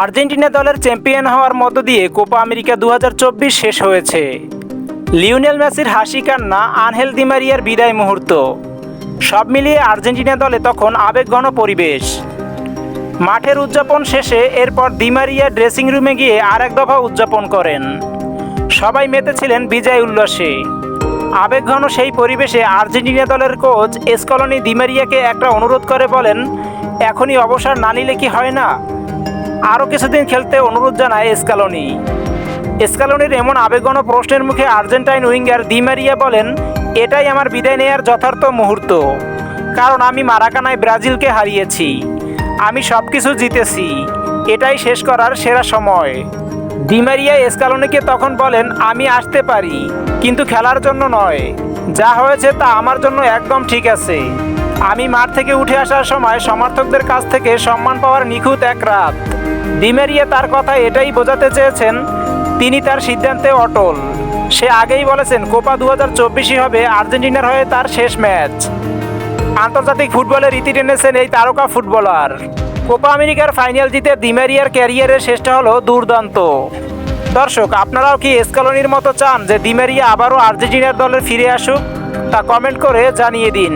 Argentina দলের champion হওয়ার মধ্য দিয়ে কোপা আমেরিকা দু হাজার চব্বিশ শেষ হয়েছে। লিওনেল মেসির হাসি কান্না, আনহেল দিমারিয়ার বিদায় মুহূর্ত। সব মিলিয়ে আর্জেন্টিনা দলে তখন আবেগঘন পরিবেশ। মাঠের উদযাপন শেষে এরপর দিমারিয়া ড্রেসিং রুমে গিয়ে আর এক দফা উদযাপন করেন। সবাই মেতেছিলেন বিজয় উল্লাসে। আবেগঘন সেই পরিবেশে আর্জেন্টিনা দলের কোচ এসকলনি দিমারিয়াকে একটা অনুরোধ করে বলেন, এখনই অবসর না নিলে কি হয় না? আরও কিছুদিন খেলতে অনুরোধ জানায় এসকালনি। এসকালনির এমন আবেগঘন প্রশ্নের মুখে আর্জেন্টাইন উইঙ্গার দিমারিয়া বলেন, এটাই আমার বিদায় নেয়ার যথার্থ মুহূর্ত। কারণ আমি মারাকানায় ব্রাজিলকে হারিয়েছি। আমি সব কিছু জিতেছি। এটাই শেষ করার সেরা সময়। ডিমারিয়া এসকালনিকে তখন বলেন, আমি আসতে পারি, কিন্তু খেলার জন্য নয়। যা হয়েছে তা আমার জন্য একদম ঠিক আছে। আমি মাঠ থেকে উঠে আসার সময় সমর্থকদের কাছ থেকে সম্মান পাওয়ার নিখুঁত এক রাত। ডিমেরিয়া তার কথা এটাই বোঝাতে চেয়েছেন, তিনি তার সিদ্ধান্তে অটল। সে আগেই বলেছেন, কোপা দু হাজার হবে আর্জেন্টিনার হয়ে তার শেষ ম্যাচ। আন্তর্জাতিক ফুটবলের ইতি টেনেছেন এই তারকা ফুটবলার। কোপা আমেরিকার ফাইনাল জিতে দিমেরিয়ার ক্যারিয়ারের শেষটা হলো দুর্দান্ত। দর্শক, আপনারাও কি এসকালনির মতো চান যে ডিমেরিয়া আবারও আর্জেন্টিনার দলে ফিরে আসুক? তা কমেন্ট করে জানিয়ে দিন।